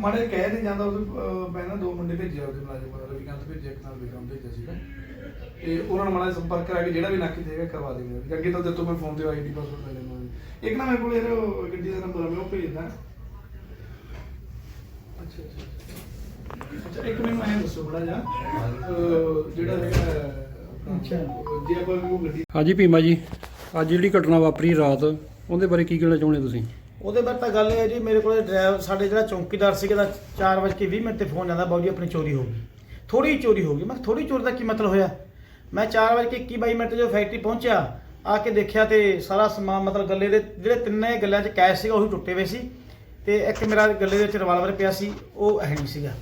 ਮਾੜੇ ਕਹਿ ਨਹੀਂ ਜਾਂਦਾ ਉਹ ਮੈਂ ਨਾ ਦੋ ਮੁੰਡੇ ਭੇਜਿਆ ਉਹਦੇ ਮੁਲਾਜ਼ਮ ਰਵੀਕਾਂਤ ਭੇਜਿਆ ਇੱਕ ਨਾਲ ਵਿਕਰਮ ਭੇਜਿਆ ਸੀਗਾ। ਤੇ ਉਹਨਾਂ ਨਾਲ ਮਾੜਾ ਸੰਪਰਕ ਕਰਾ ਕੇ ਜਿਹੜਾ ਵੀ ਨਾਕੀ ਦੇਗਾ ਕਰਵਾ ਦੇਗਾ ਅੱਗੇ ਤਾਂ ਤੇ ਮੈਂ ਫੋਨ ਤੇ ਆਈਡੀ ਪਾਸਵਰਡ ਲੈ ਲੈਣਾ ਇੱਕ ਨਾ ਮੇਰੇ ਕੋਲ ਉਹ ਗੱਡੀ ਦਾ ਨੰਬਰ ਮੈਂ ਉਹ ਭੇਜਦਾ। ਅੱਛਾ ਅੱਛਾ ਇੱਕ ਮੈਨੂੰ ਐਂ ਦੱਸੋ ਬੜਾ ਜਿਹਾ ਅਹ, ਜਿਹੜਾ ਹੈਗਾ ਅੱਛਾ। ਜੇ ਆਪਾਂ ਉਹ ਗੱਡੀ ਹਾਂਜੀ ਭੀਮਾ ਜੀ ਅੱਜ ਜਿਹੜੀ ਘਟਨਾ ਵਾਪਰੀ ਰਾਤ ਉਹਦੇ ਬਾਰੇ ਕੀ ਕਹਿਣਾ ਚਾਹੁੰਦੇ ਤੁਸੀਂ? ਉਹਦੇ ਬਾਅਦ ਤਾਂ ਗੱਲ ਇਹ ਹੈ ਜੀ, ਮੇਰੇ ਕੋਲ ਡਰਾਈਵਰ ਸਾਡੇ ਜਿਹੜਾ ਚੌਕੀਦਾਰ ਸੀਗਾ ਦਾ 4:20 ਮਿੰਟ ਤੇ ਫੋਨ ਜਾਂਦਾ ਬਾਊ ਜੀ, ਆਪਣੀ ਚੋਰੀ ਹੋ ਗਈ। ਥੋੜੀ ਚੋਰੀ ਹੋ ਗਈ। ਮੈਂ ਕਿਹਾ ਥੋੜੀ ਚੋਰੀ ਦਾ ਕੀ ਮਤਲਬ ਹੋਇਆ? ਮੈਂ 4:21 ਮਿੰਟ ਤੇ ਜਦੋਂ ਫੈਕਟਰੀ ਪਹੁੰਚਿਆ, ਆ ਕੇ ਦੇਖਿਆ ਤੇ ਸਾਰਾ ਸਮਾਨ, ਮਤਲਬ ਗੱਲੇ ਦੇ ਜਿਹੜੇ ਤਿੰਨੇ ਗੱਲਿਆਂ 'ਚ ਕੈਸ਼ ਸੀਗਾ, ਉਹ ਵੀ ਟੁੱਟੇ ਹੋਏ ਸੀ ਤੇ ਇੱਕ ਮੇਰਾ ਗੱਲੇ ਦੇ ਵਿੱਚ ਰਿਵਾਲਵਰ ਪਿਆ ਸੀ, ਉਹ ਹੈ ਨਹੀਂ ਸੀਗਾ।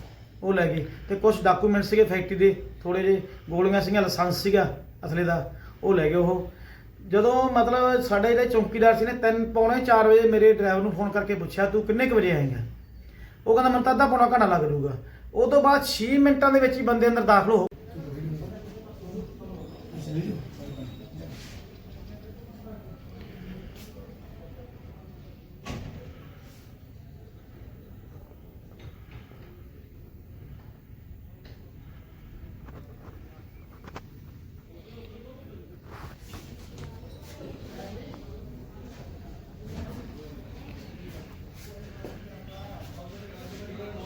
ਉਹ ਲੈ ਗਏ ਤੇ ਕੁਝ ਡਾਕੂਮੈਂਟ ਸੀਗੇ ਫੈਕਟਰੀ ਦੇ ਥੋੜੇ ਜਿਹੇ ਗੋਲੀਆਂ ਸੀਗੀਆਂ, ਲਾਇਸੈਂਸ ਸੀਗਾ ਅਸਲੇ ਦਾ, ਉਹ ਲੈ ਗਏ ਉਹ। ਜਦੋਂ ਮਤਲਬ ਸਾਡੇ ਜਿਹੜੇ ਚੌਕੀਦਾਰ ਸੀ ਨੇ 3 ਪੌਣੇ 4 ਵਜੇ ਮੇਰੇ ਡਰਾਈਵਰ ਨੂੰ ਫੋਨ ਕਰਕੇ ਪੁੱਛਿਆ, ਤੂੰ ਕਿੰਨੇ ਕੁ ਵਜੇ ਆਏਗਾ ਉਹ ਕਹਿੰਦਾ, ਮੈਨੂੰ ਤਾਂ ਅੱਧਾ ਪੌਣਾ ਘੰਟਾ ਲੱਗ ਜਾਊਗਾ। ਉਹ ਤੋਂ ਬਾਅਦ 6 ਮਿੰਟਾਂ ਦੇ ਵਿੱਚ ਹੀ ਬੰਦੇ ਅੰਦਰ ਦਾਖਲ ਹੋ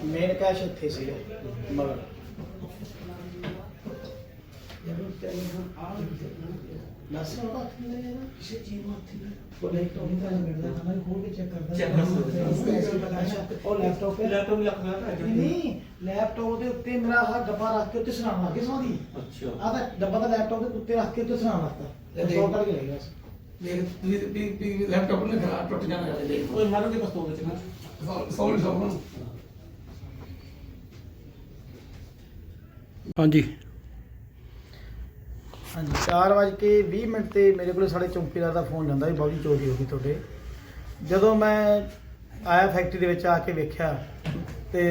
ਮੇਨ ਕੈਸ਼ ਇੱਥੇ ਸੀਗਾ ਮਗਰ। ਹੱਥ ਨਹੀਂ ਉਹ ਲੈਪਟਾਪ ਨਹੀਂ ਤਾਂ ਮਿਲਦਾ ਹਮਾਰੇ ਖੋਲ ਕੇ ਚੈੱਕ ਕਰਦਾ। Check ਕਰ ਸਕਦੇ ਅੱਛਾ, ਉਹ ਲੈਪਟਾਪ ਹੈ। ਲੈਪਟਾਪ ਵੀ ਰੱਖਣਾ ਹੈ ਨਹੀਂ ਲੈਪਟਾਪ ਦੇ ਉੱਤੇ ਮੇਰਾ ਆਹ ਡੱਬਾ ਰੱਖ ਕੇ ਉੱਤੇ ਸੁਣਾਉਣ ਲੱਗੇ ਸੌਂਦੀ ਅੱਛਾ। ਆ ਤਾਂ ਡੱਬਾ ਦਾ ਲੈਪਟਾਪ ਦੇ ਉੱਤੇ ਰੱਖ ਕੇ ਉੱਤੇ ਸੁਣਾਉਣ ਲੱਗਾ ਇਹ ਸੌ ਦੇਖ। ਕਰਕੇ ਲੈ ਗਿਆ। ਸੀ ਮੇਰੇ ਵੀ ਵੀ ਵੀ ਲੈਪਟਾਪ ਨੇ ਖਰਾਬ ਟੁੱਟ ਜਾਣਾ। ਹੈ ਦੇਖ ਉਹ ਮਾਰੋਗੇ ਬਸ ਦੋ ਵਿੱਚ ਨਾ ਸੌਰੀ ਸੌਰੀ ਹਾਂਜੀ। ਹਾਂਜੀ 4:20 ਮਿੰਟ ਤੇ ਮੇਰੇ ਕੋਲ ਸਾਡੇ ਚੌਂਕੀਦਾਰ ਦਾ ਫੋਨ ਜਾਂਦਾ ਵੀ ਬਾਬੂ ਜੀ ਚੋਰੀ ਹੋ ਗਈ ਤੁਹਾਡੇ। ਜਦੋਂ ਮੈਂ ਆਇਆ ਫੈਕਟਰੀ ਦੇ ਵਿੱਚ ਆ ਕੇ ਵੇਖਿਆ ਤੇ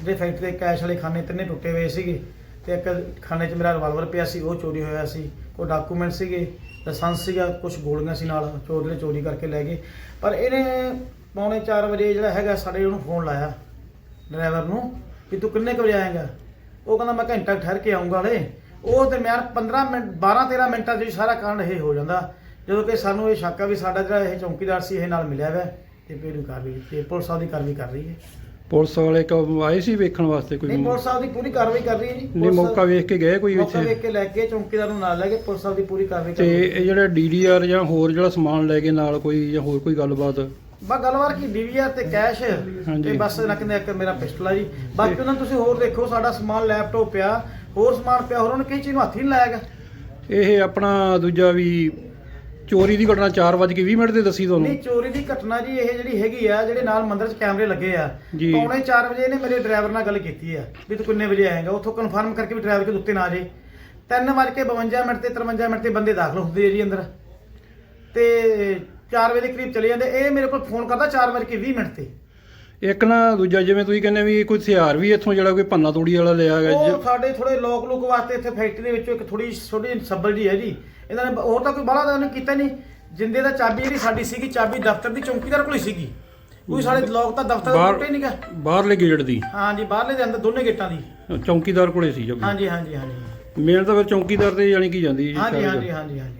ਜਿਹੜੇ ਫੈਕਟਰੀ ਦੇ ਕੈਸ਼ ਵਾਲੇ ਖਾਨੇ ਤਿੰਨੇ ਟੁੱਟੇ ਹੋਏ ਸੀਗੇ ਤੇ ਇੱਕ ਖਾਨੇ 'ਚ ਮੇਰਾ ਰਿਵਾਲਵਰ ਪਿਆ ਸੀ, ਉਹ ਚੋਰੀ ਹੋਇਆ ਸੀ। ਕੋਈ ਡਾਕੂਮੈਂਟ ਸੀਗੇ ਲਾਇਸੈਂਸ ਸੀਗਾ ਕੁਝ ਗੋਲੀਆਂ ਸੀ ਨਾਲ, ਚੋਰ ਨੇ ਚੋਰੀ ਕਰਕੇ ਲੈ ਗਏ। ਪਰ ਇਹਨੇ ਪੌਣੇ 4 ਵਜੇ ਜਿਹੜਾ ਹੈਗਾ, ਸਾਡੇ ਉਹਨੂੰ ਫੋਨ ਲਾਇਆ, ਡਰਾਈਵਰ ਨੂੰ ਕਿ ਤੂੰ ਕਿੰਨੇ ਕੁ ਵਜੇ ਆਏਗਾ? ਉਹ ਕਹਿੰਦਾ ਮੈਂ ਘੰਟਾ ਠਹਿਰ ਕੇ ਆਉਂਗਾ ਹਲੇ ਉਹ ਤੇ ਮੈਂ 15 ਮਿੰਟ 12 13 ਮਿੰਟਾਂ 'ਚ ਹੀ ਸਾਰਾ ਕਾਂਡ ਇਹ ਹੋ ਜਾਂਦਾ। ਜਦੋਂ ਕਿ ਸਾਨੂੰ ਇਹ ਸ਼ੱਕ ਆ ਵੀ ਸਾਡਾ ਜਿਹੜਾ ਇਹ ਚੌਕੀਦਾਰ ਸੀ ਇਹ ਨਾਲ ਮਿਲਿਆ ਹੋਇਆ ਤੇ ਫਿਰ ਉਹ ਕਾਰਵਾਈ ਕੀਤੀ ਹੈ। ਪੁਲਿਸ ਸਾਹਿਬ ਦੀ ਕਾਰਵਾਈ ਕਰ ਰਹੀ ਹੈ। ਪੁਲਿਸ ਵਾਲੇ ਕ ਆਏ ਸੀ ਵੇਖਣ ਵਾਸਤੇ ਕੋਈ ਨਹੀਂ ਪੁਲਿਸ ਸਾਹਿਬ ਦੀ ਪੂਰੀ ਕਾਰਵਾਈ ਕਰ ਰਹੀ ਹੈ ਜੀ। ਨਹੀਂ ਪੁਲਿਸ ਮੌਕਾ ਵੇਖ ਕੇ ਗਏ ਕੋਈ ਮੌਕਾ ਵੇਖ ਕੇ ਲੈ ਕੇ ਚੌਕੀਦਾਰ ਨੂੰ ਨਾਲ ਲੈ ਕੇ ਪੁਲਿਸ ਸਾਹਿਬ ਦੀ ਪੂਰੀ ਕਾਰਵਾਈ ਕਰ ਤੇ ਰਹੀ ਹੈ। ਇਹ ਜਿਹੜਾ ਡੀਡੀਆਰ ਜਾਂ ਹੋਰ ਜਿਹੜਾ ਸਮਾਨ ਲੈ ਕੇ ਨਾਲ ਕੋਈ ਜਾਂ ਹੋਰ ਕੋਈ ਗੱਲਬਾਤ? ਬਾ ਗੱਲਬਾਤ ਕੀ ਡੀਵੀਆਰ ਤੇ ਕੈਸ਼। ਤੇ ਬਸ ਨਕਦੇ ਇੱਕ ਮੇਰਾ ਪਿਸਟਲ ਆ ਜੀ। ਬਾਕੀ ਉਹਨਾਂ ਨੂੰ ਤੁਸੀਂ ਹੋਰ ਦੇਖੋ ਸਾਡਾ ਸਮਾਨ ਲੈਪਟਾਪ ਪਿਆ ਹੋਰ ਸਮਾਨ ਪਿਆ ਹੋਰ ਉਹਨੇ ਕਿਸੇ ਚੀਜ਼ ਨੂੰ ਹੱਥ ਹੀ ਨਹੀਂ ਲਾਇਆਗਾ ਇਹ ਆਪਣਾ ਦੂਜਾ ਵੀ ਚੋਰੀ ਦੀ ਘਟਨਾ 4:20 ਮਿੰਟ ਤੇ ਦੱਸੀ ਤੁਹਾਨੂੰ। ਨਹੀਂ ਚੋਰੀ ਦੀ ਘਟਨਾ ਜੀ ਇਹ ਜਿਹੜੀ ਹੈਗੀ ਆ ਜਿਹੜੇ ਨਾਲ ਮੰਦਿਰ 'ਚ ਕੈਮਰੇ ਲੱਗੇ ਆ। ਪੌਣੇ 4 ਵਜੇ ਇਹਨੇ ਮੇਰੇ ਡਰਾਈਵਰ ਨਾਲ ਗੱਲ ਕੀਤੀ ਆ ਵੀ ਤੂੰ ਕਿੰਨੇ ਵਜੇ ਆਏਗਾ? ਉੱਥੋਂ ਕਨਫਰਮ ਕਰਕੇ ਵੀ ਡਰਾਈਵਰ ਕੇ ਉੱਤੇ ਨਾ ਜੇ 3 ਵਜੇ ਕੇ 52 ਮਿੰਟ ਤੇ 53 ਮਿੰਟ ਤੇ ਬੰਦੇ ਦਾਖਲ ਹੁੰਦੇ ਆ ਜੀ ਅੰਦਰ। ਤੇ 4 ਵਜੇ ਦੇ ਕਰੀਬ ਚਲੇ ਜਾਂਦੇ ਇਹ ਮੇਰੇ ਕੋਲ ਫੋਨ ਕਰਦਾ 4 ਵਜੇ ਕੇ 20 ਮਿੰਟ ਤੇ। ਇੱਕ ਨਾ ਦੂਜਾ ਜਿਵੇਂ ਤੁਸੀਂ ਕਹਿੰਦੇ ਵੀ ਕੋਈ ਹਥਿਆਰ ਵੀ ਇੱਥੋਂ ਜਿਹੜਾ ਕੋਈ ਭੰਨਾ ਤੋੜੀ ਵਾਲਾ ਲਿਆ ਗਿਆ ਉਹ ਸਾਡੇ ਥੋੜੇ ਲੋਕ ਲੁਕ ਵਾਸਤੇ ਇੱਥੇ ਫੈਕਟਰੀ ਦੇ ਵਿੱਚੋਂ ਇੱਕ ਥੋੜੀ ਛੋਟੀ ਸੱਬਲ ਜੀ ਹੈ ਜੀ। ਇਹਨਾਂ ਨੇ ਹੋਰ ਤਾਂ ਕੋਈ ਬਾਹਲਾ ਤਾਂ ਉਹਨੇ ਕੀਤਾ ਨਹੀਂ। ਜਿੰਦੇ ਦਾ ਚਾਬੀ ਜਿਹੜੀ ਸਾਡੀ ਸੀਗੀ ਚਾਬੀ ਦਫ਼ਤਰ ਦੀ ਚੌਂਕੀਦਾਰ ਕੋਲ ਹੀ ਸੀਗੀ। ਕੋਈ ਸਾਡੇ ਲੋਕ ਤਾਂ ਦਫ਼ਤਰ ਦਾ ਬਾਹਰ ਟੁੱਟੇ ਨਹੀਂਗਾ ਬਾਹਰਲੇ ਗੇਟ ਦੀ। ਹਾਂਜੀ ਬਾਹਰਲੇ ਦੇ ਅੰਦਰ ਦੋਨੇ ਗੇਟਾਂ ਦੀ। ਚੌਂਕੀਦਾਰ ਕੋਲੇ ਸੀ ਜਬ ਹਾਂਜੀ ਹਾਂਜੀ ਹਾਂਜੀ। ਮੇਨ ਤਾਂ ਫਿਰ ਚੌਂਕੀਦਾਰ ਤੇ ਜਾਣੀ ਕੀ ਜਾਂਦੀ ਜੀ ਹਾਂਜੀ ਹਾਂਜੀ ਹਾਂਜੀ ਹਾਂਜੀ।